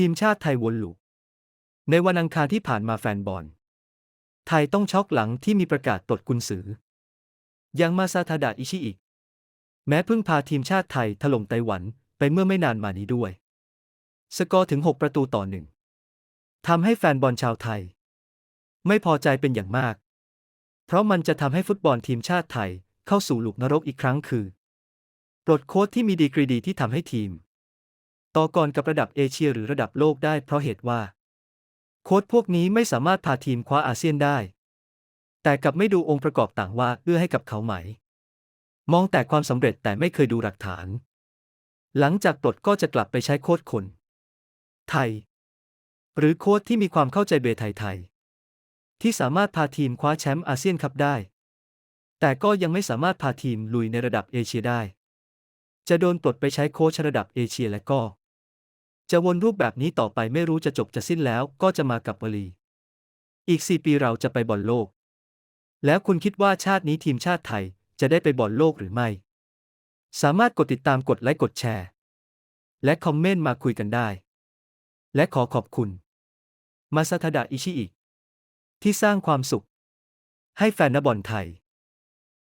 ทีมชาติไทยวนลูปในวันอังคารที่ผ่านมาแฟนบอล ไทยต้องช็อกหลังที่มีประกาศตดกุนซือ ยังมาซาทาดะอิชิอิแม้เพิ่งพาทีมชาติไทยถล่มไต้หวันไปเมื่อไม่นานมานี้ด้วย สกอร์ถึง 6 ประตูต่อหนึ่งทำให้แฟนบอลชาวไทย ไม่พอใจเป็นอย่างมาก เพราะมันจะทำให้ฟุตบอลทีมชาติไทยเข้าสู่หลุมนรกอีกครั้งคือปลดโค้ชที่มีดีกรีดีที่ทำให้ทีม ต่อกรกับระดับเอเชียหรือระดับโลกได้เพราะเหตุว่า โค้ชพวกนี้ไม่สามารถพาทีมคว้าอาเซียนได้ แต่กลับไม่ดูองค์ประกอบต่างว่าเอื้อให้กับเขาไหม มองแต่ความสำเร็จแต่ไม่เคยดูหลักฐาน หลังจากปลดก็จะกลับไปใช้โค้ชคน ไทย หรือโค้ชที่มีความเข้าใจเบไทยไทย ที่สามารถพาทีมคว้าแชมป์อาเซียนคัพได้ แต่ก็ยังไม่สามารถพาทีมลุยในระดับเอเชียได้จะโดนปลดไปใช้โค้ชระดับเอเชียและก็ จะวนรูปแบบนี้ต่อไปไม่รู้จะจบจะสิ้นแล้วก็จะมากับวลี อีกสี่ปีเราจะไปบอลโลก แล้วคุณคิดว่าชาตินี้ทีมชาติไทยจะได้ไปบอลโลกหรือไม่ สามารถกดติดตามกดไลค์กดแชร์ และคอมเมนต์มาคุยกันได้ และขอขอบคุณ มาซาทาดะอิชิอิที่สร้างความสุข ให้แฟนนบอลไทย